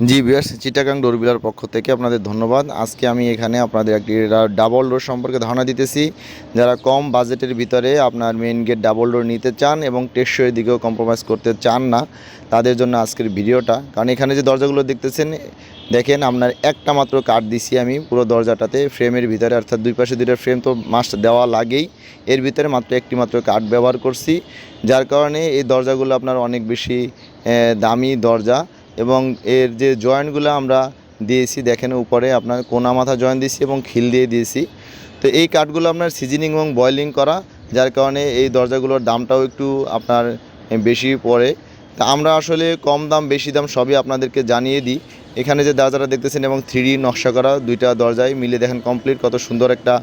জি বিয়ার্স চিটাগাং ডোরবিলার পক্ষ থেকে আপনাদের ধন্যবাদ। আজকে আমি এখানে আপনাদের একটি ডাবল ডোর সম্পর্কে ধারণা দিতেছি। যারা কম বাজেটের ভিতরে আপনার মেইন গেট ডাবল ডোর নিতে চান এবং টেকসই দিকেও কম্প্রোমাইজ করতে চান না, তাদের জন্য আজকের ভিডিওটা। কারণ এখানে যে দরজাগুলো দেখতেছেন, দেখেন আপনার একটা মাত্র কাঠ দিছি আমি পুরো দরজাটাতে ফ্রেমের ভিতরে, অর্থাৎ দুই পাশে দুইটা ফ্রেম তো মাস্ট দেওয়া লাগেই। এর ভিতরে মাত্র একটি মাত্র কাঠ ব্যবহার করছি, যার কারণে এই দরজাগুলো আপনার অনেক বেশি দামি দরজা। এবং এর যে জয়েন্টগুলো আমরা দিয়েছি, দেখেন উপরে আপনার কোনা মাথা জয়েন্ট দিয়েছি এবং খিল দিয়ে দিয়েছি। তো এই কাঠগুলো আপনার সিজনিং এবং বয়লিং করা, যার কারণে এই দরজাগুলোর দামটাও একটু আপনার বেশি পড়ে। তা আমরা আসলে কম দাম, বেশি দাম সবই আপনাদেরকে জানিয়ে দিই। এখানে যে দরজাটা দেখতেছেন এবং থ্রি নকশা করা দুইটা দরজায় মিলে দেখেন কমপ্লিট, কত সুন্দর একটা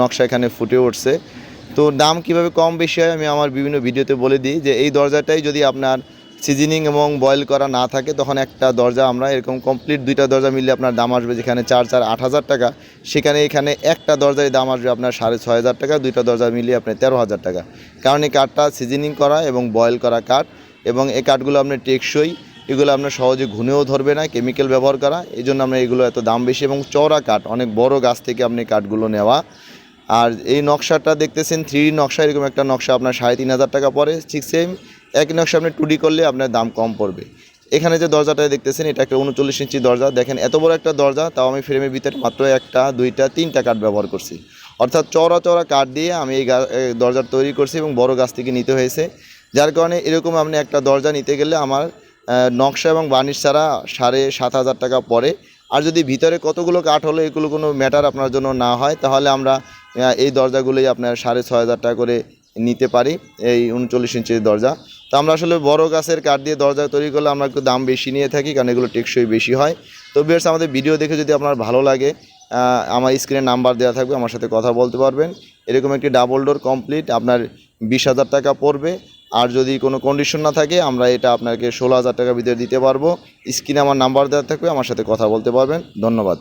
নকশা এখানে ফুটে উঠছে। তো দাম কীভাবে কম, বেশি হয় আমি আমার বিভিন্ন ভিডিওতে বলে দিই যে এই দরজাটাই যদি আপনার সিজনিং এবং বয়েল করা না থাকে, তখন একটা দরজা আমরা এরকম কমপ্লিট দুইটা দরজা মিললে আপনার দাম আসবে যেখানে চার চার, আট হাজার টাকা। সেখানে এখানে একটা দরজায় দাম আসবে আপনার সাড়ে ছয় হাজার টাকা, দুইটা দরজা মিলিয়ে আপনার তেরো হাজার টাকা। কারণ এই কাঠটা সিজনিং করা এবং বয়েল করা কাঠ এবং এই কাঠগুলো আপনার টেকসই, এগুলো আপনার সহজে ঘুনেও ধরবে না কেমিক্যাল ব্যবহার করা। এই জন্য আমরা এগুলো এত দাম বেশি এবং চওড়া কাঠ অনেক বড় গাছ থেকে আপনি কাঠগুলো নেওয়া। আর এই নকশাটা দেখতেছেন থ্রি নকশা, এরকম একটা নকশা আপনার সাড়ে তিন হাজার টাকা পড়ে, ঠিক সেম একই নকশা আপনি টু করলে আপনার দাম কম পড়বে। এখানে যে দরজাটা দেখতেছেন, এটা একটা উনচল্লিশ ইঞ্চি দরজা। দেখেন, এত বড় একটা দরজা, তাও আমি ফ্রেমের ভিতরে মাত্র একটা, দুইটা, তিনটা কাঠ ব্যবহার করছি। অর্থাৎ চওড়া চওড়া কাঠ দিয়ে আমি এই দরজার তৈরি করছি এবং বড় গাছ থেকে নিতে হয়েছে। যার কারণে এরকম আপনি একটা দরজা নিতে গেলে আমার নকশা এবং বার্নিশ ছাড়া সাড়ে সাত হাজার টাকা পড়ে। আর যদি ভিতরে কতগুলো কাঠ হলো, এগুলো কোনো ম্যাটার আপনার জন্য না হয়, তাহলে আমরা এই দরজাগুলোই আপনার সাড়ে ছয় হাজার টাকা করে নিতে পারি, এই উনচল্লিশ ইঞ্চির দরজা। তো আমরা আসলে বড় গাছের কাঠ দিয়ে দরজা তৈরি করলে আমরা একটু দাম বেশি নিয়ে থাকি, কারণ এগুলো টেকসই বেশি হয়। তো বিয়ার্স আমাদের ভিডিও দেখে যদি আপনার ভালো লাগে আমার স্ক্রিনে নাম্বার দেওয়া থাকবে, আমার সাথে কথা বলতে পারবেন। এরকম একটি ডাবল ডোর কমপ্লিট আপনার বিশ হাজার টাকা পড়বে। আর যদি কোনো কন্ডিশন না থাকে, আমরা এটা আপনাকে ষোলো হাজার টাকার ভিতরে দিতে পারব। স্ক্রিনে আমার নাম্বার দেওয়া থাকবে, আমার সাথে কথা বলতে পারবেন। ধন্যবাদ।